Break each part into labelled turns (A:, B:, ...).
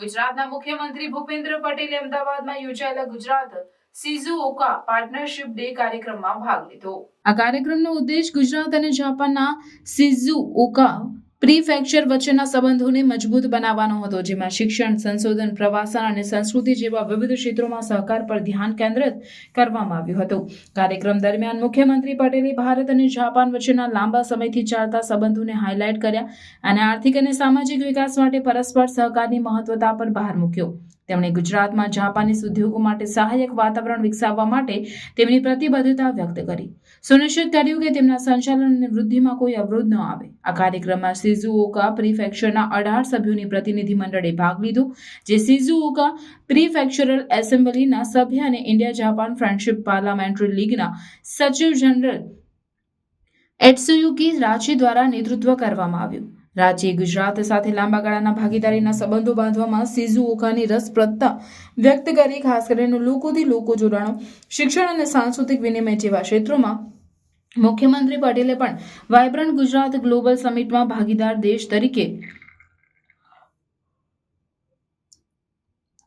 A: ગુજરાતના મુખ્યમંત્રી ભૂપેન્દ્ર પટેલે અમદાવાદમાં યોજાયેલા ગુજરાત સિઝુઓકા પાર્ટનરશિપ ડે કાર્યક્રમમાં ભાગ લીધો. આ કાર્યક્રમનો ઉદ્દેશ ગુજરાત અને જાપાનના સિઝુઓકા પ્રીફેક્ચર વચ્ચેના સંબંધોને મજબૂત બનાવવાનો હતો, જેમાં શિક્ષણ, સંશોધન, પ્રવાસન અને સંસ્કૃતિ જેવા વિવિધ ક્ષેત્રોમાં સહકાર પર ધ્યાન કેન્દ્રિત કરવામાં આવ્યું હતું. કાર્યક્રમ દરમિયાન મુખ્યમંત્રી પટેલે ભારત અને જાપાન વચ્ચેના લાંબા સમયથી ચાલતા સંબંધોને હાઇલાઇટ કર્યા અને આર્થિક અને સામાજિક વિકાસ માટે પરસ્પર સહકારની મહત્વતા પર ભાર મૂક્યો. તેમણે ગુજરાતમાં જાપાનીઝ ઉદ્યોગો માટે સહાયક વાતાવરણ વિકસાવવા માટે તેમની પ્રતિબદ્ધતા વ્યક્ત કરી. સુનિશ્ચિત કર્યું કે તેમના સંચાલન અને વૃદ્ધિમાં કોઈ અવરોધ ન આવે. આ કાર્યક્રમમાં સિઝુઓકા પ્રિફેક્ચરના અઢાર સભ્યોની પ્રતિનિધિ મંડળે ભાગ લીધો, જે સિઝુઓકા પ્રિફેક્ચરલ એસેમ્બલીના સભ્ય અને ઇન્ડિયા જાપાન ફ્રેન્ડશિપ પાર્લામેન્ટરી લીગના સચિવ જનરલ એટસુયુકી રાચી દ્વારા નેતૃત્વ કરવામાં આવ્યું. રાજ્યે ગુજરાત સાથે લાંબા ગાળાના ભાગીદારીના સંબંધો બાંધવામાં સિઝુઓકાની રસપ્રદતા વ્યક્ત કરી, ખાસ કરીને લોકોથી લોકો જોડાણો, શિક્ષણ અને સાંસ્કૃતિક વિનિમય જેવા ક્ષેત્રોમાં. મુખ્યમંત્રી પટેલે પણ વાયબ્રન્ટ ગુજરાત ગ્લોબલ સમિટમાં ભાગીદાર દેશ તરીકે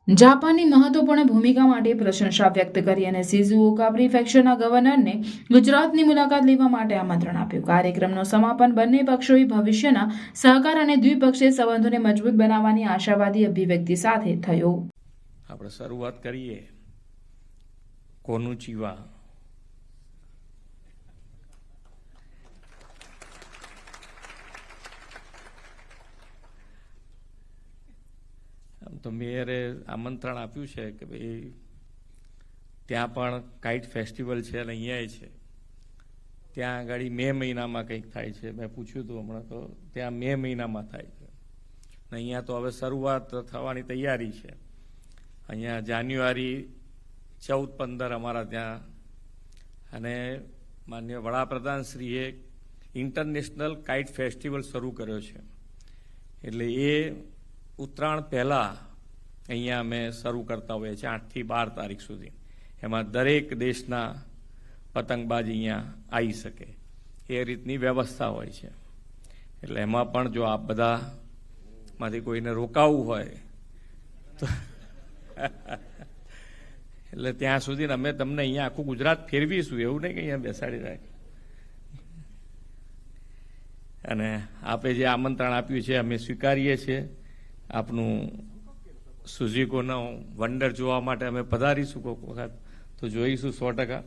A: જાપાનની મહત્વપૂર્ણ ભૂમિકા માટે પ્રશંસા વ્યક્ત કરી અને સિઝુઓકા પ્રિફેક્ચરના ગવર્નરને ગુજરાતની મુલાકાત લેવા માટે આમંત્રણ આપ્યું. કાર્યક્રમનું સમાપન બંને પક્ષોએ ભવિષ્યના સહકાર અને દ્વિપક્ષીય સંબંધોને મજબૂત બનાવવાની આશાવાદી અભિવ્યક્તિ સાથે થયો.
B: આપણે શરૂઆત કરીએ કોનું તો મેયરે આમંત્રણ આપ્યું છે કે ભાઈ ત્યાં પણ કાઇટ ફેસ્ટિવલ છે અને અહીંયા છે. ત્યાં આગળ મે મહિનામાં કંઈક થાય છે. મેં પૂછ્યું હતું હમણાં તો ત્યાં મે મહિનામાં થાય છે. અને અહીંયા તો હવે શરૂઆત થવાની તૈયારી છે. અહીંયા જાન્યુઆરી ચૌદ પંદર અમારા ત્યાં. અને માન્ય વડાપ્રધાનશ્રીએ ઇન્ટરનેશનલ કાઇટ ફેસ્ટિવલ શરૂ કર્યો છે. એટલે એ ઉત્તરાયણ પહેલાં અહીંયા અમે શરૂ કરતા હોઈએ છીએ આઠથી બાર તારીખ સુધી. એમાં દરેક દેશના પતંગબાજ અહીંયા આવી શકે. એ રીતની વ્યવસ્થા હોય છે. એટલે એમાં પણ જો આપ બધામાંથી કોઈને રોકાવું હોય તો એટલે ત્યાં સુધી અમે તમને અહીંયા આખું ગુજરાત ફેરવીશું. એવું નહીં કે અહીંયા બેસાડી રાખ અને આપે જે આમંત્રણ આપ્યું છે, અમે સ્વીકારીએ છીએ. આપનું સુઝીકોનો વંડર જોવા માટે અમે પધારીશું કોઈક વખત. તો જોઈશું સો ટકા.